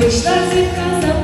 Estás em casa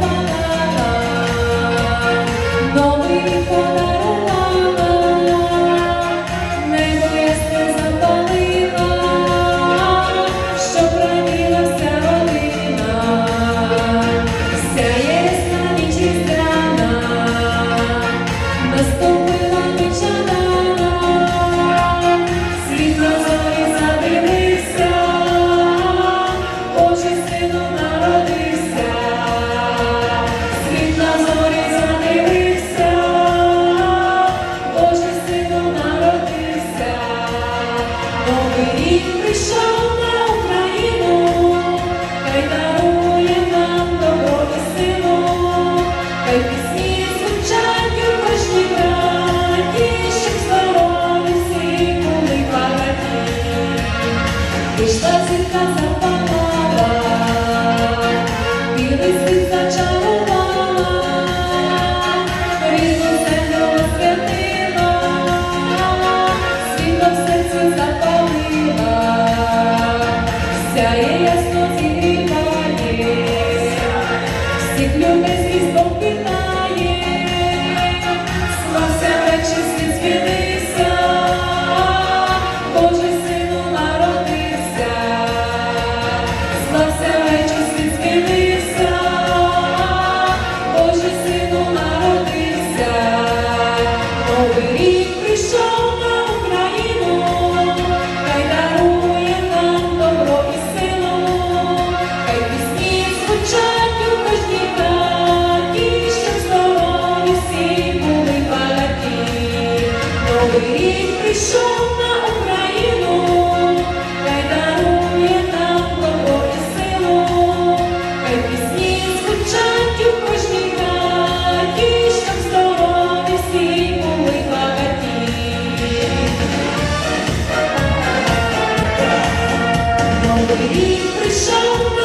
This is the time. Тобі прийшов.